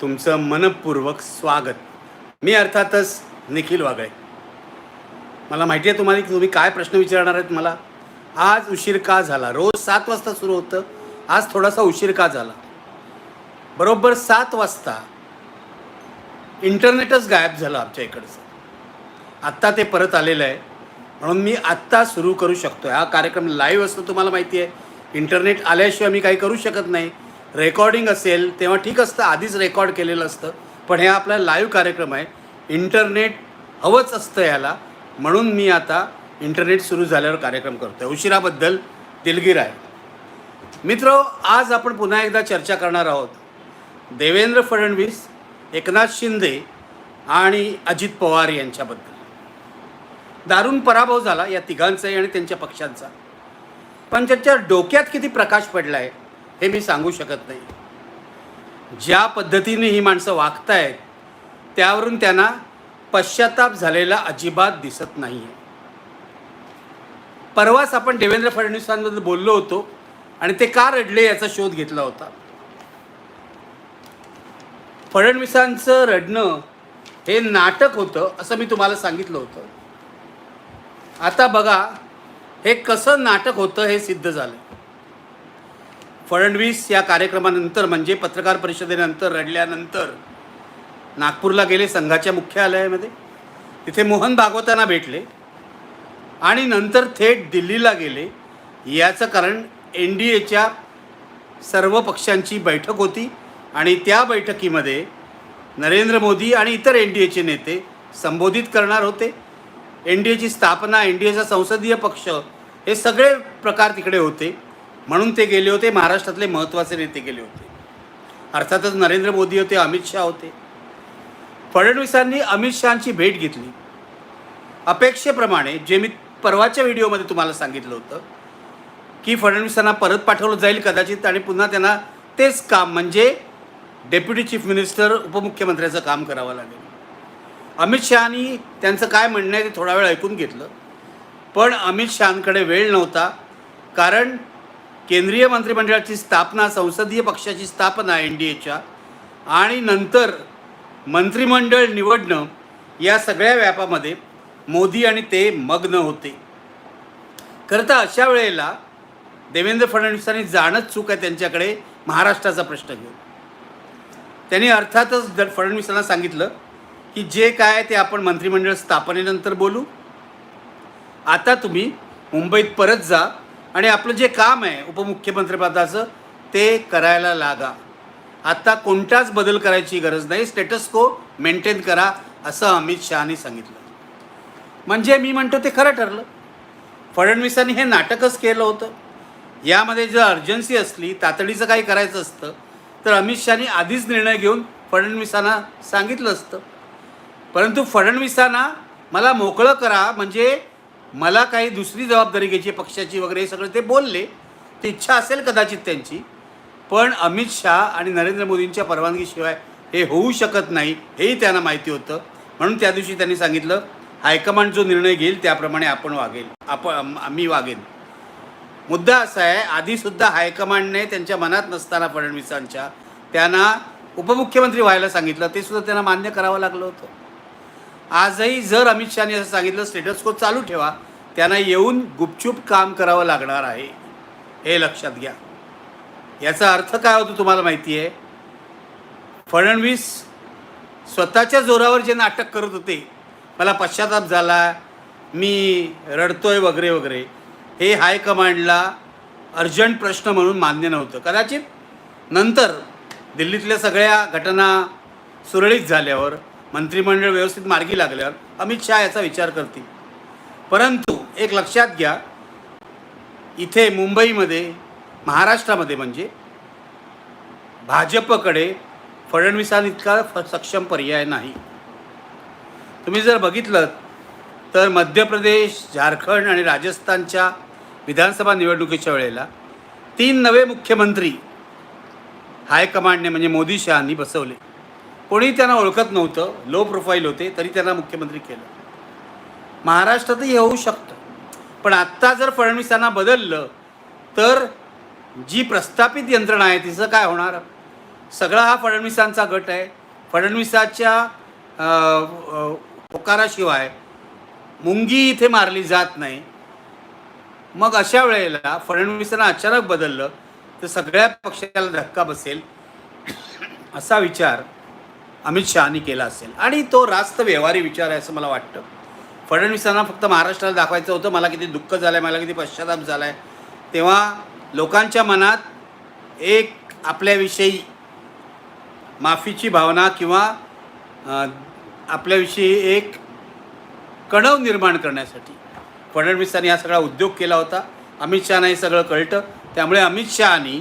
तुमचं मनपूर्वक स्वागत. मी अर्थातच निखिल वागळे. मला माहिती आहे तुम्हाला की तुम्ही काय प्रश्न विचारणार आहेत मला? आज उशीर का झाला? रोज सात वाजता सुरू होतं. आज थोडासा उशीर का झाला? बरोबर सात वाजता इंटरनेटच गायब झालं आमच्या इकडचं. आत्ता ते परत आलेलं आहे. म्हणून मी आत्ता सुरू करू शकतो हा कार्यक्रम लाईव्ह असतो तुम्हाला माहिती आहे. इंटरनेट आल्याशिवाय मी काही करू शकत नाही. रेकॉर्डिंग असेल तेव्हा ठीक असतं आधीच रेकॉर्ड केलेलं असतं. पण हे आपला लाईव्ह कार्यक्रम आहे. इंटरनेट हवंच असतं याला. म्हणून मी आता इंटरनेट सुरू झाल्यावर कार्यक्रम करतो आहे उशिराबद्दल दिलगीर आहे. मित्र आज आपण पुन्हा एकदा चर्चा करणार आहोत. देवेंद्र फडणवीस एकनाथ शिंदे आणि अजित पवार यांच्याबद्दल. दारुण पराभव झाला या तिघांचाही आणि त्यांच्या पक्षांचा. पण त्यांच्या डोक्यात किती प्रकाश पडला आहे हे मी सांगू शकत नाही. ज्या पद्धतीने ही माणसं वागतायत त्यावरून त्यांना पश्चाताप झालेला अजिबात दिसत नाही आहे परवाच आपण देवेंद्र फडणवीसांबद्दल बोललो होतो आणि ते का रडले याचा शोध घेतला होता. फडणवीसांचं रडणं हे नाटक होतं असं मी तुम्हाला सांगितलं होतं. आता बघा हे कसं नाटक होतं हे सिद्ध झालं फडणवीस या कार्यक्रमानंतर म्हणजे पत्रकार परिषदेनंतर रडल्यानंतर नागपूरला गेले संघाच्या मुख्यालयामध्ये. तिथे मोहन भागवतांना भेटले. आणि नंतर थेट दिल्लीला गेले. याचं कारण एन डी एच्या सर्व पक्षांची बैठक होती. आणि त्या बैठकीमध्ये नरेंद्र मोदी आणि इतर एन डी एचे नेते संबोधित करणार होते. एन डी एची स्थापना एन डी एचा संसदीय पक्ष हे सगळे प्रकार तिकडे होते. म्हणून ते गेले होते महाराष्ट्रातले महत्त्वाचे नेते गेले होते. अर्थातच नरेंद्र मोदी होते अमित शहा होते. फडणवीसांनी अमित शहाची भेट घेतली. अपेक्षेप्रमाणे जे मी परवाच्या व्हिडिओमध्ये तुम्हाला सांगितलं होतं की फडणवीसांना परत पाठवलं जाईल कदाचित आणि पुन्हा त्यांना तेच काम म्हणजे डेप्युटी चीफ मिनिस्टर उपमुख्यमंत्र्याचं काम करावं लागेल. अमित शहानी त्यांचं काय म्हणणं आहे ते थोडा वेळ ऐकून घेतलं. पण अमित शहांकडे वेळ नव्हता कारण केंद्रीय मंत्रिमंडळाची स्थापना संसदीय पक्षाची स्थापना एन डी एच्या आणि नंतर मंत्रिमंडळ निवडणं या सगळ्या व्यापामध्ये मोदी आणि ते मग्न होते. खरं तर अशा वेळेला देवेंद्र फडणवीसांनी जाणंच चूक आहे त्यांच्याकडे महाराष्ट्राचा प्रश्न घेऊन. त्यांनी अर्थातच फडणवीसांना सांगितलं की जे काय ते आपण मंत्रिमंडळ स्थापनेनंतर बोलू. आता तुम्ही मुंबईत परत जा आणि आपलं जे काम आहे उपमुख्यमंत्रीपदाचं ते करायला लागा. आता कोणताच बदल करायची गरज नाही स्टेटस को मेंटेन करा असं अमित शहानी सांगितलं. म्हणजे मी म्हणतो ते खरं ठरलं. फडणवीसांनी हे नाटकच केलं होतं. यामध्ये जर अर्जन्सी असली तातडीचं काही करायचं असतं तर अमित शहानी आधीच निर्णय घेऊन फडणवीसांना सांगितलं असतं. परंतु फडणवीसांना मला मोकळं करा म्हणजे मला काही दुसरी जबाबदारी घ्यायची पक्षाची वगैरे हे सगळं ते बोलले. ती इच्छा असेल कदाचित त्यांची. पण अमित शहा आणि नरेंद्र मोदींच्या परवानगीशिवाय हे होऊ शकत नाही हेही त्यांना माहिती होतं. म्हणून त्या दिवशी त्यांनी सांगितलं हायकमांड जो निर्णय घेईल त्याप्रमाणे आपण वागेल. आपण आम्ही वागेन. मुद्दा असा आहे आधीसुद्धा हायकमांडने त्यांच्या मनात नसताना फडणवीसांच्या त्यांना उपमुख्यमंत्री व्हायला सांगितलं ते सुद्धा त्यांना मान्य करावं लागलं होतं. आजही जर अमित शहाने असं सांगितलं स्टेटस को चालू ठेवा. त्यांना येऊन गुपचूप काम करावं लागणार आहे. हे लक्षात घ्या. याचा अर्थ काय होतो तुम्हाला माहिती आहे? फडणवीस स्वतःच्या जोरावर जे नाटक करत होते मला पश्चाताप झाला मी रडतोय वगैरे वगैरे. हे हायकमांडला अर्जंट प्रश्न म्हणून मान्य नव्हतं. कदाचित नंतर दिल्लीतल्या सगळ्या घटना सुरळीत झाल्यावर मंत्रिमंडळ व्यवस्थित मार्गी लागल्यावर अमित शहा याचा विचार करतील. परंतु एक लक्षात घ्या इथे मुंबईमध्ये महाराष्ट्रामध्ये म्हणजे भाजपकडे फडणवीसांइतका फ सक्षम पर्याय नाही. तुम्ही जर बघितलं तर मध्य प्रदेश झारखंड आणि राजस्थानच्या विधानसभा निवडणुकीच्या वेळेला तीन नवे मुख्यमंत्री हायकमांडने म्हणजे मोदी शहांनी बसवले. कोणी त्यांना ओळखत नव्हतं लो प्रोफाईल होते तरी त्यांना मुख्यमंत्री केलं. महाराष्ट्रातही होऊ शकतं. पण आत्ता जर फडणवीसांना बदललं तर जी प्रस्थापित यंत्रणा आहे तिचं काय होणार? सगळा हा फडणवीसांचा गट आहे. फडणवीसाच्या अ, होकाराशिवाय मुंगी इथे मारली जात नाही. मग अशा वेळेला फडणवीसांना अचानक बदललं तर सगळ्या पक्षाला धक्का बसेल असा विचार अमित शहानी केला असेल. आणि तो रास्त व्यवहारी विचार आहे असं मला वाटतं. फडणवीसांना फक्त महाराष्ट्राला दाखवायचं होतं मला किती दुःख झालं आहे मला किती पश्चाताप झाला आहे तेव्हा लोकांच्या मनात एक आपल्याविषयी माफीची भावना किंवा आपल्याविषयी एक कणव निर्माण करण्यासाठी. फडणवीसांनी हा सगळा उद्योग केला होता. अमित शहाना हे सगळं कळतं. त्यामुळे अमित शहानी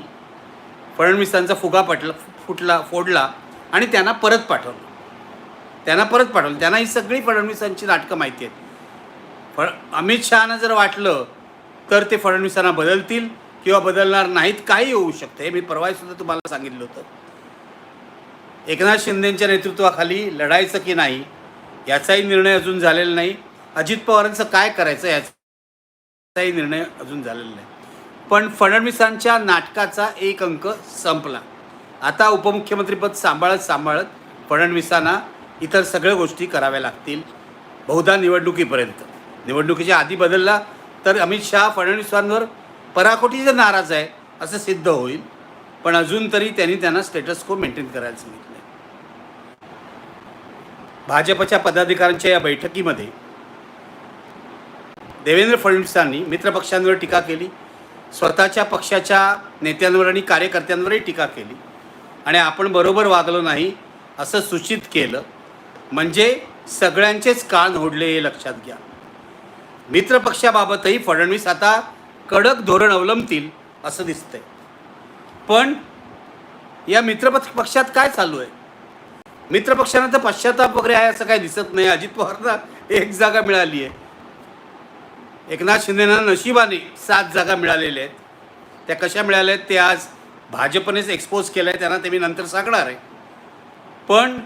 फडणवीसांचा फुगा पटला फुटला फोडला. आणि त्यांना परत पाठवलं. त्यांना परत पाठवलं. त्यांना ही सगळी फडणवीसांची नाटकं माहिती आहेत. फड अमित शहानं जर वाटलं तर ते फडणवीसांना बदलतील किंवा बदलणार नाहीत काही होऊ शकतं. हे मी परवाहीसुद्धा तुम्हाला सांगितलं होतं. एकनाथ शिंदेंच्या नेतृत्वाखाली लढायचं की नाही याचाही निर्णय अजून झालेला नाही. अजित पवारांचं काय करायचं याचाही निर्णय अजून झालेला नाही. पण फडणवीसांच्या नाटकाचा एक अंक संपला. आता उपमुख्यमंत्रीपद सांभाळत सांभाळत फडणवीसांना इतर सगळ्या गोष्टी कराव्या लागतील. बहुधा निवडणुकीपर्यंत. निवडणुकीच्या आधी बदलला तर अमित शहा फडणवीसांवर पराकोटीचे नाराज आहे असं सिद्ध होईल. पण अजून तरी त्यांनी त्यांना स्टेटस को मेंटेन करायला सांगितलं भाजपच्या पदाधिकाऱ्यांच्या या बैठकीमध्ये देवेंद्र फडणवीसांनी मित्रपक्षांवर टीका केली. स्वतःच्या पक्षाच्या नेत्यांवर आणि कार्यकर्त्यांवरही टीका केली. आणि आपण बरोबर वागलो नाही असं सूचित केलं. म्हणजे सगळ्यांचेच कान ओढले हे लक्षात घ्या. मित्रपक्षाबाबतही फडणवीस आता कडक धोरण अवलंबतील असं दिसतंय. पण या मित्रपक्ष पक्षात काय चालू आहे? मित्रपक्षांना तर पश्चाताप वगैरे आहे असं काही दिसत नाही. अजित पवारला एक जागा मिळाली आहे. एकनाथ शिंदेना नशिबाने सात जागा मिळालेल्या आहेत. त्या कशा मिळाल्या आहेत? ते आज भाजपनेच एक्सपोज केलं आहे त्यांना ते मी नंतर सांगणार आहे. पण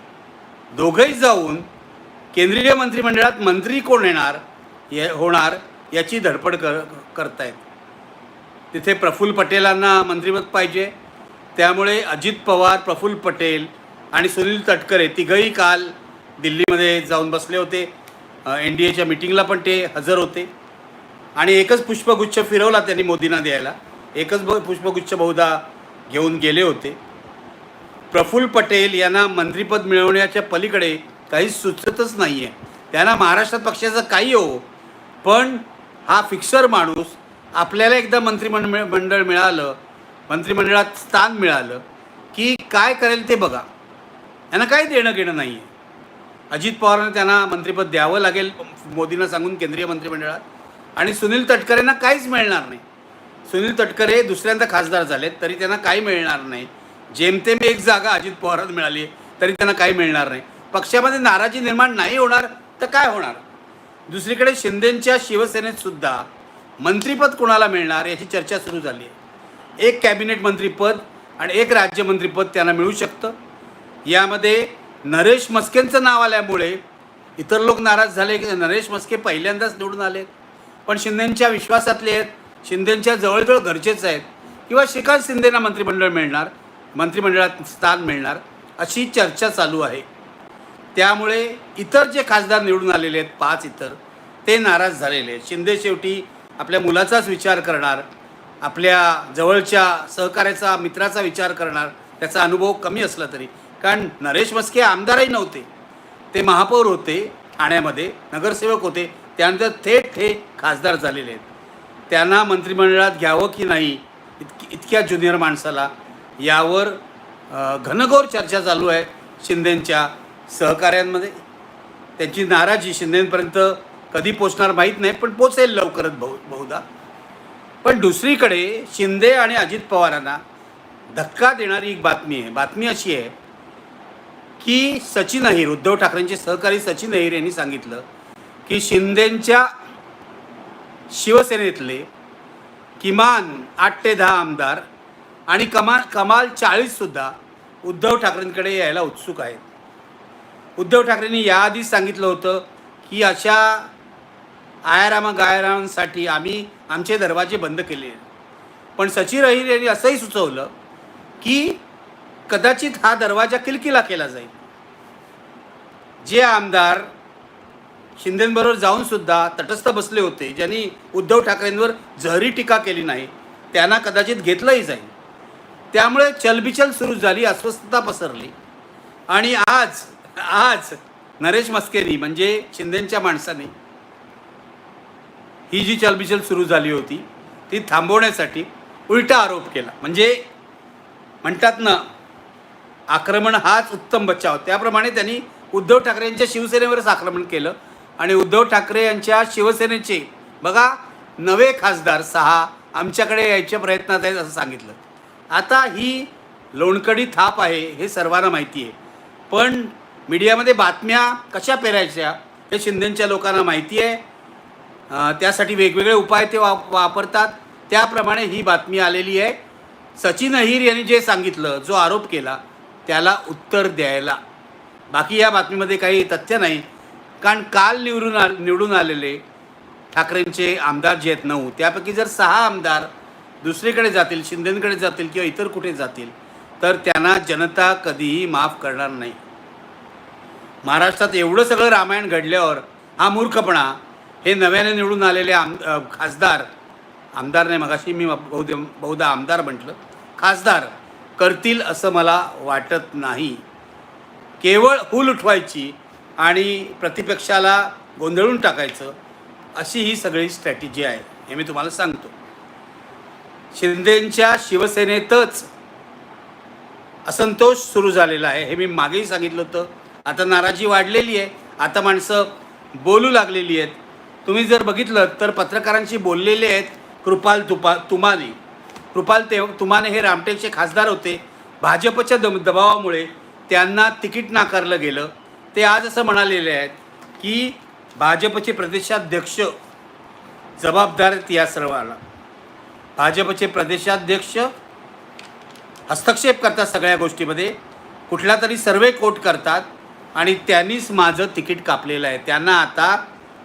दोघंही जाऊन केंद्रीय मंत्रिमंडळात मंत्री कोण येणार ये होणार याची धडपड कर करतायत. तिथे प्रफुल्ल पटेलांना मंत्रिपद पाहिजे. त्यामुळे अजित पवार प्रफुल्ल पटेल आणि सुनील तटकरे तिघंही काल दिल्लीमध्ये जाऊन बसले होते. एन डी एच्या मिटिंगला पण ते हजर होते. आणि एकच पुष्पगुच्छ फिरवला त्यांनी मोदींना द्यायला. एकच ब पुष्पगुच्छ बहुधा घेऊन गेले होते. प्रफुल्ल पटेल यांना मंत्रिपद मिळवण्याच्या पलीकडे काही सुचतच नाही आहे त्यांना महाराष्ट्रात पक्षाचं काही हो पण हा फिक्सर माणूस आपल्याला एकदा मंत्रिमंडळ मंडळ मिळालं मंत्रिमंडळात स्थान मिळालं की काय करेल ते बघा. यांना काही देणं घेणं नाही आहे अजित पवारांना त्यांना मंत्रिपद द्यावं लागेल मोदींना सांगून केंद्रीय मंत्रिमंडळात. आणि सुनील तटकरेंना काहीच मिळणार नाही. सुनील तटकरे दुसऱ्यांदा खासदार झालेत तरी त्यांना काही मिळणार नाही. जेमतेम एक जागा अजित पवारात मिळाली तरी त्यांना काही मिळणार नाही. पक्षामध्ये नाराजी निर्माण नाही होणार तर काय होणार? दुसरीकडे शिंदेंच्या शिवसेनेत सुद्धा कोणाला मिळणार याची चर्चा सुरू झाली आहे. एक कॅबिनेट मंत्रीपद आणि एक राज्यमंत्रीपद त्यांना मिळू शकतं. यामध्ये नरेश मस्केंचं नाव आल्यामुळे इतर लोक नाराज झाले की नरेश मस्के पहिल्यांदाच निवडून आले पण शिंदेंच्या विश्वासातले आहेत शिंदेंच्या जवळजवळ गरजेचं आहेत. किंवा श्रीकांत शिंदेना मंत्रिमंडळ मिळणार मंत्रिमंडळात स्थान मिळणार अशी चर्चा चालू आहे. त्यामुळे इतर जे खासदार निवडून आलेले आहेत पाच इतर ते नाराज झालेले आहेत. शिंदे शेवटी आपल्या मुलाचाच विचार करणार आपल्या जवळच्या सहकार्याचा मित्राचा विचार करणार त्याचा अनुभव कमी असला तरी. कारण नरेश मस्के आमदारही नव्हते. ते महापौर होते ठाण्यामध्ये नगरसेवक होते त्यानंतर थेट हे खासदार झालेले आहेत. त्यांना मंत्रिमंडळात घ्यावं की नाही इतकी इतक्या ज्युनियर माणसाला यावर घनघोर चर्चा चालू आहे शिंदेंच्या सहकाऱ्यांमध्ये. त्यांची नाराजी शिंदेपर्यंत कधी पोचणार माहीत नाही पण पोचेल लवकरच बहु बहुधा. पण दुसरीकडे शिंदे आणि अजित पवारांना धक्का देणारी एक बातमी आहे. बातमी अशी आहे की सचिन अहिर उद्धव ठाकरेंचे सहकारी सचिन अहिर यांनी सांगितलं की शिंदेंच्या शिवसेनेतले किमान आठ ते दहा आमदार आणि कमाल कमाल चाळीससुद्धा उद्धव ठाकरेंकडे यायला उत्सुक आहेत. उद्धव ठाकरेंनी याआधीच सांगितलं होतं की अशा आयारामा गायारामांसाठी आम्ही आमचे दरवाजे बंद केले. पण सचिन अहिर यांनी असंही सुचवलं की कदाचित हा दरवाजा किलकिला केला जाईल. जे आमदार शिंदेबरोबर जाऊन सुद्धा तटस्थ बसले होते ज्यांनी उद्धव ठाकरेंवर जहरी टीका केली नाही त्यांना कदाचित घेतलंही जाईल. त्यामुळे चलबिचल सुरू झाली अस्वस्थता पसरली. आणि आज आज नरेश मस्केरी म्हणजे शिंदेच्या माणसाने ही जी चलबिचल सुरू झाली होती ती थांबवण्यासाठी उलटा आरोप केला. म्हणजे म्हणतात ना आक्रमण हाच उत्तम बचाव. त्याप्रमाणे त्यांनी उद्धव ठाकरेंच्या शिवसेनेवरच आक्रमण केलं. आणि उद्धव ठाकरे यांच्या शिवसेनेचे. बघा नवे खासदार सहा आमच्याकडे यायच्या प्रयत्नात आहेत असं सांगितलं. आता ही लोणकडी थाप आहे हे सर्वांना माहिती आहे. पण मीडियामध्ये बातम्या कशा पेरायच्या हे शिंदेच्या लोकांना माहिती आहे. त्यासाठी वेगवेगळे उपाय ते वा वापरतात. त्याप्रमाणे ही बातमी आलेली आहे. सचिन अहिर यांनी जे सांगितलं जो आरोप केला त्याला उत्तर द्यायला. बाकी या बातमीमध्ये काही तथ्य नाही. कारण काल निवडून आ निवडून आलेले ठाकरेंचे आमदार जे आहेत नऊ त्यापैकी जर सहा आमदार दुसरीकडे जातील शिंदेकडे जातील किंवा इतर कुठे जातील तर त्यांना जनता कधीही माफ करणार नाही. महाराष्ट्रात एवढं सगळं रामायण घडल्यावर हा मूर्खपणा हे नव्याने निवडून आलेले आम खासदार आमदार नाही मगाशी मी बहुदे बहुधा आमदार म्हटलं खासदार करतील असं मला वाटत नाही. केवळ हुल उठवायची आणि प्रतिपक्षाला गोंधळून टाकायचं अशी ही सगळी स्ट्रॅटेजी आहे हे मी तुम्हाला सांगतो. शिंदेंच्या शिवसेनेतच असंतोष सुरू झालेला आहे हे मी मागेही सांगितलं होतं. आता नाराजी वाढलेली आहे आता माणसं बोलू लागलेली आहेत. तुम्ही जर बघितलं तर पत्रकारांशी बोललेले आहेत कृपाल तुपा तुमाने. कृपाल ते तुमाने हे रामटेकचे खासदार होते. भाजपच्या दम दबावामुळे त्यांना तिकीट नाकारलं गेलं. ते आज असं म्हणालेले आहेत की भाजपचे प्रदेशाध्यक्ष जबाबदार आहेत या सर्वाला भाजपचे प्रदेशाध्यक्ष हस्तक्षेप करतात सगळ्या गोष्टीमध्ये. कुठला तरी सर्वे कोट करतात आणि त्यांनीच माझं तिकीट कापलेलं आहे. त्यांना आता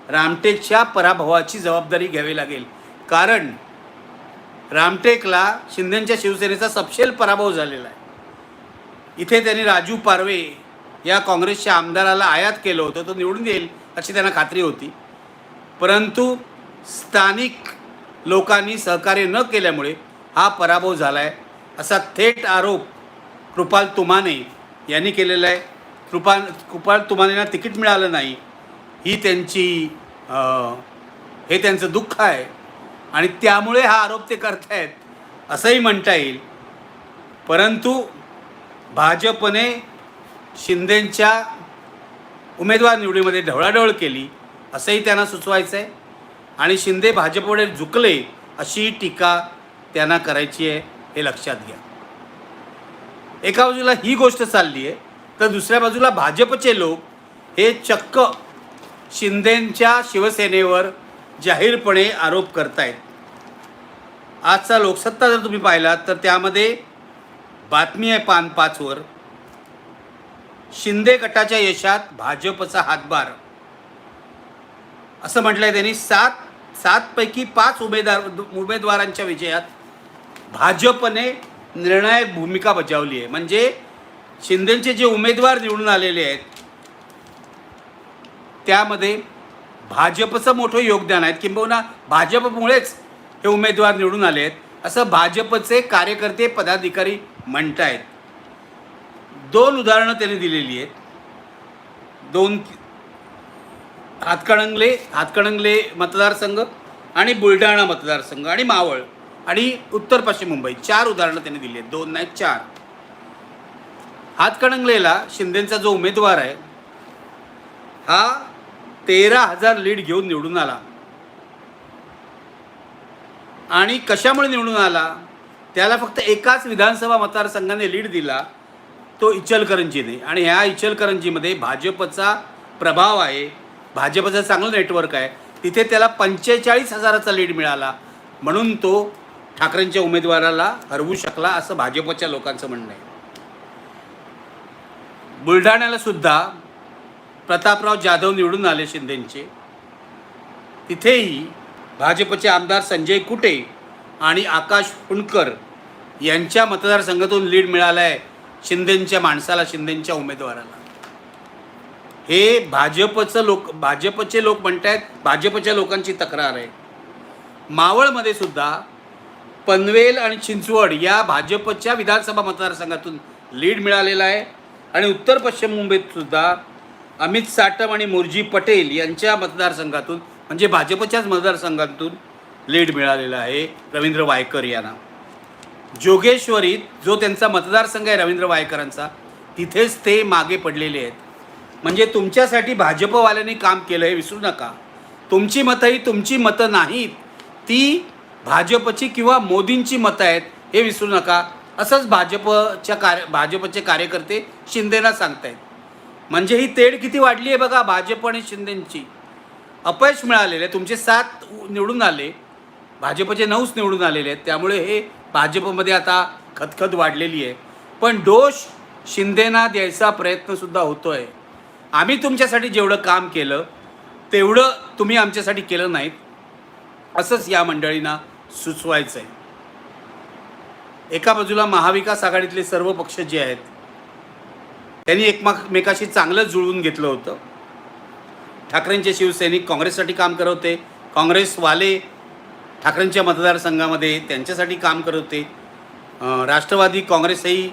रामटेकच्या पराभवाची जबाबदारी घ्यावी लागेल. कारण रामटेकला शिंदेच्या शिवसेनेचा सपशेल पराभव झालेला आहे. इथे त्यांनी राजू पारवे या काँग्रेसच्या आमदाराला आयात केलं होतं तो निवडून येईल अशी त्यांना खात्री होती. परंतु स्थानिक लोकांनी सहकार्य न केल्यामुळे हा पराभव झाला आहे असा थेट आरोप कृपाल तुमाने यांनी केलेला आहे. कृपाल कृपाल तुमानेला तिकीट मिळालं नाही. ही त्यांची हे त्यांचं दुःख आहे आणि त्यामुळे हा आरोप ते करतायत असंही म्हणता येईल. परंतु भाजपने शिंदेंच्या उमेदवार निवडीमध्ये ढवळाढवळ केली असंही त्यांना सुचवायचं आहे आणि शिंदे भाजपकडे झुकले अशी टीका त्यांना करायची आहे हे लक्षात घ्या. एका बाजूला ही गोष्ट चालली आहे तर दुसऱ्या बाजूला भाजपचे लोक हे चक्क शिंदेंच्या शिवसेनेवर जाहीरपणे आरोप करतायत. आजचा लोकसत्ता जर तुम्ही पाहिलात तर त्यामध्ये बातमी आहे पान पाचवर. शिंदे गटाच्या यशात भाजपचा हातभार. असं म्हटलंय त्यांनी सात सातपैकी पाच उमेदवार उमेदवारांच्या विजयात भाजपने निर्णायक भूमिका बजावली आहे. म्हणजे शिंदेचे जे उमेदवार निवडून आलेले आहेत त्यामध्ये भाजपचं मोठं योगदान आहे. किंबहुना भाजपमुळेच हे उमेदवार निवडून आले आहेत. असं भाजपचे कार्यकर्ते पदाधिकारी म्हणत आहेत दोन उदाहरणं त्यांनी दिलेली आहेत. दोन हातकणंगले हातकणंगले मतदारसंघ आणि बुलढाणा मतदारसंघ आणि मावळ आणि उत्तर पश्चिम मुंबई. चार उदाहरणं त्यांनी दिली आहेत. दोन नाही चार. हातकणंगलेला शिंदेचा जो उमेदवार आहे हा तेरा हजार लीड घेऊन निवडून आला. आणि कशामुळे निवडून आला? त्याला फक्त एकाच विधानसभा मतदारसंघाने लीड दिला. तो इचलकरंजीने. आणि ह्या इचलकरंजीमध्ये भाजपचा प्रभाव आहे. भाजपचं चांगलं नेटवर्क आहे. तिथे त्याला पंचेचाळीस हजाराचा लीड मिळाला. म्हणून तो ठाकरेंच्या उमेदवाराला हरवू शकला असं भाजपच्या लोकांचं म्हणणं आहे. बुलढाण्याला सुद्धा प्रतापराव जाधव निवडून आले शिंदेंचे. तिथेही भाजपचे आमदार संजय कुटे आणि आकाश फुंडकर यांच्या मतदारसंघातून लीड मिळाला आहे शिंदेंच्या माणसाला शिंदेंच्या उमेदवाराला. हे भाजपचं लोक भाजपचे लोक म्हणतायत भाजपच्या लोकांची तक्रार आहे. मावळमध्ये सुद्धा पनवेल आणि चिंचवड या भाजपच्या विधानसभा मतदारसंघातून लीड मिळालेला आहे. आणि उत्तर पश्चिम मुंबईत सुद्धा अमित साटम आणि मुरजी पटेल यांच्या मतदारसंघातून म्हणजे भाजपच्याच मतदारसंघातून लीड मिळालेला आहे रवींद्र वायकर यांना. जोगेश्वरीत जो त्यांचा मतदारसंघ आहे रवींद्र वायकरांचा तिथेच ते मागे पडलेले आहेत. म्हणजे तुमच्यासाठी भाजपवाल्यांनी काम केलं हे विसरू नका. तुमची मतं ही तुमची मतं नाहीत. ती भाजपची किंवा मोदींची मतं आहेत हे विसरू नका. असंच भाजपच्या कार्य भाजपचे कार्यकर्ते शिंदेना सांगतायत. म्हणजे ही तेढ किती वाढली आहे बघा भाजप आणि शिंदेंची. अपयश मिळालेले तुमचे सात निवडून आले. भाजपचे नऊच निवडून आलेले आहेत. त्यामुळे हे भाजपमध्ये आता खतखत वाढलेली आहे. पण दोष शिंदेना द्यायचा प्रयत्नसुद्धा होतो आहे आम्ही तुमच्यासाठी जेवढं काम केलं तेवढं तुम्ही आमच्यासाठी केलं नाहीत. असंच या मंडळींना सुचवायचं आहे एका बाजूला महाविकास आघाडीतले सर्व पक्ष जे आहेत त्यांनी एकमेकाशी चांगलं जुळवून घेतलं होतं. ठाकरेंचे शिवसैनिक काँग्रेससाठी काम करत होते. काँग्रेसवाले ठाकरेंच्या मतदारसंघामध्ये त्यांच्यासाठी काम करत होते. राष्ट्रवादी काँग्रेसही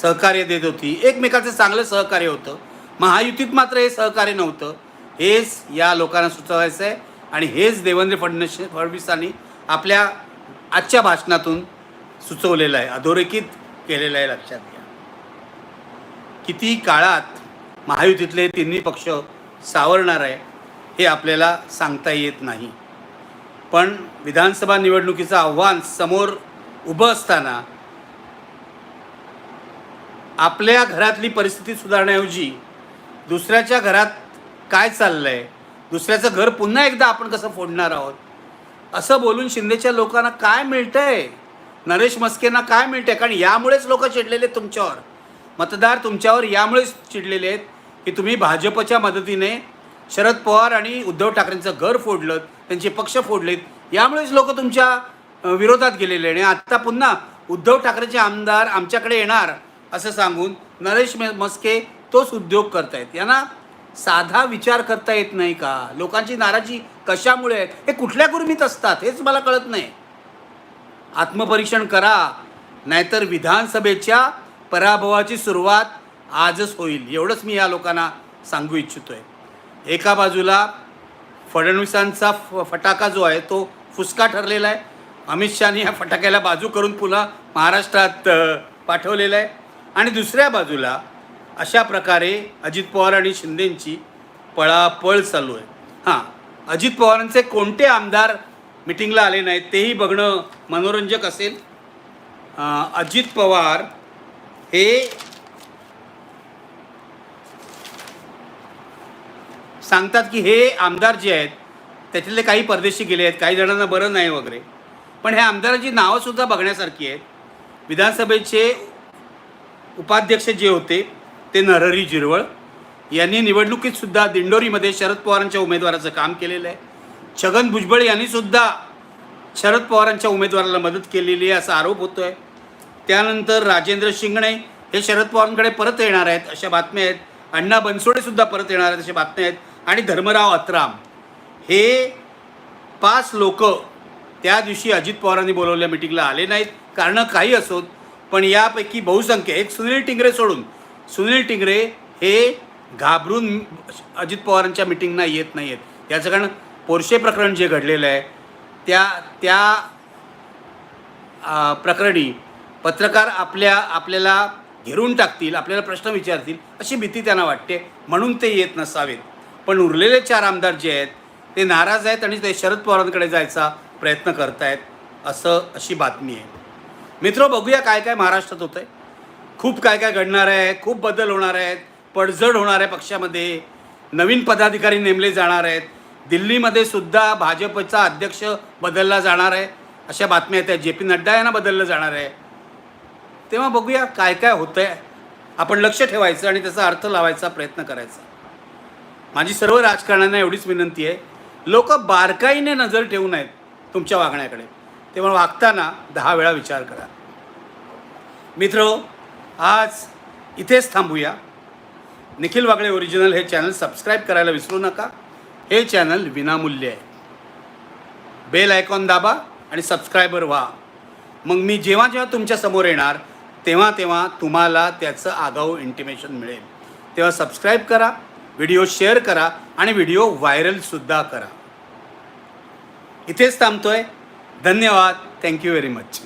सहकार्य देत होती. एकमेकाचं चांगलं सहकार्य होतं. महायुतीत मात्र हे सहकार्य नव्हतं. हेच या लोकांना सुचवायचं आहे आणि हेच देवेंद्र फडणवीस फडणवीसांनी आपल्या आजच्या भाषणातून सुचवलेलं आहे. अधोरेखित केलेलं आहे लक्षात घ्या. किती काळात महायुतीतले तिन्ही पक्ष सावरणार आहे हे आपल्याला सांगता येत नाही. पण विधानसभा निवडणुकीचं आव्हान समोर उभं असताना आपल्या घरातली परिस्थिती सुधारण्याऐवजी दुसऱ्याच्या घरात काय चाललं आहे दुसऱ्याचं घर पुन्हा एकदा आपण कसं फोडणार आहोत? असं बोलून शिंदेच्या लोकांना काय मिळतंय? नरेश मस्केंना काय मिळतंय? कारण यामुळेच लोक चिडलेले आहेत तुमच्यावर. मतदार तुमच्यावर यामुळेच चिडलेले आहेत की तुम्ही भाजपच्या मदतीने शरद पवार आणि उद्धव ठाकरेंचं घर फोडलं त्यांचे पक्ष फोडलेत. यामुळेच लोक तुमच्या विरोधात गेलेले आणि आत्ता पुन्हा उद्धव ठाकरेचे आमदार आमच्याकडे येणार असं सांगून नरेश मस्के तोच उद्योग करतायत. यांना साधा विचार करता येत नाही का? लोकांची नाराजी कशामुळे हे कुठल्या गुरमीत असतात? हेच मला कळत नाही. आत्मपरीक्षण करा नाहीतर विधानसभेच्या पराभवाची सुरुवात आजच होईल. एवढंच मी या लोकांना सांगू इच्छितो आहे एका बाजूला फडणवीसांचा फ फटाका जो आहे तो फुसका ठरलेला आहे. अमित शहाने या फटाक्याला बाजू करून पुन्हा महाराष्ट्रात पाठवलेला आहे. आणि दुसऱ्या बाजूला अशा प्रकारे अजित पवार आणि शिंदेंची पळापळ चालू आहे. हां अजित पवारांचे कोणते आमदार मिटिंगला आले नाहीत तेही बघणं मनोरंजक असेल. अजित पवार हे सांगतात की हे आमदार जे आहेत त्याच्यातले काही परदेशी गेले आहेत काही जणांना बरं नाही वगैरे. पण ह्या आमदारांची नावंसुद्धा बघण्यासारखी आहेत. विधानसभेचे उपाध्यक्ष जे होते ते नरहरी जिरवळ. यांनी निवडणुकीतसुद्धा दिंडोरीमध्ये शरद पवारांच्या उमेदवाराचं काम केलेलं आहे. छगन भुजबळ यांनीसुद्धा शरद पवारांच्या उमेदवाराला मदत केलेली आहे असा आरोप होतो आहे त्यानंतर राजेंद्र शिंगणे हे शरद पवारांकडे परत येणार आहेत अशा बातम्या आहेत. अण्णा बनसोडेसुद्धा परत येणार आहेत अशा बातम्या आहेत. आणि धर्मराव अत्राम हे पाच लोक त्या दिवशी अजित पवारांनी बोलवल्या मिटिंगला आले नाहीत. कारणं काही असोत पण यापैकी बहुसंख्य एक सुनील टिंगरे सोडून. सुनील टिंगरे हे घाबरून अजित पवारांच्या मिटिंगना येत नाही आहेत याचं कारण पोरशे प्रकरण जे घडलेलं आहे त्या त्या प्रकरणी पत्रकार आपल्या आपल्याला घेरून टाकतील आपल्याला प्रश्न विचारतील अशी भीती त्यांना वाटते म्हणून ते येत नसावेत. पण उरलेले चार आमदार जे आहेत ते नाराज आहेत आणि ते शरद पवारांकडे जायचा प्रयत्न करतायत असं अशी बातमी आहे. मित्र बघूया काय काय महाराष्ट्रात होतं आहे खूप काय काय घडणार आहे खूप बदल होणार आहेत पडझड होणार आहे पक्षामध्ये. नवीन पदाधिकारी नेमले जाणार आहेत. दिल्लीमध्ये सुद्धा भाजपचा अध्यक्ष बदलला जाणार आहे अशा बातम्या येत आहेत. जे पी नड्डा यांना बदललं जाणार आहे. तेव्हा बघूया काय काय होतं आहे आपण लक्ष ठेवायचं आणि त्याचा अर्थ लावायचा प्रयत्न करायचा. माझी सर्व राजकारण्यांना एवढीच विनंती आहे. लोक बारकाईने नजर ठेवू नयेत तुमच्या वागण्याकडे. तेव्हा वागताना दहा वेळा विचार करा. मित्र आज इथेच थांबूया. निखिल वागळे ओरिजिनल हे चॅनल सबस्क्राईब करायला विसरू नका. हे चॅनल विनामूल्य आहे. बेल आयकॉन दाबा आणि सबस्क्रायबर व्हा. मग मी जेव्हा जेव्हा तुमच्यासमोर येणार तेव्हा तेव्हा तुम्हाला त्याचं आगाऊ इंटिमेशन मिळेल. तेव्हा सबस्क्राईब करा. व्हिडिओ शेअर करा आणि व्हिडिओ व्हायरलसुद्धा करा. इथेच थांबतोय. धन्यवाद. Thank you very much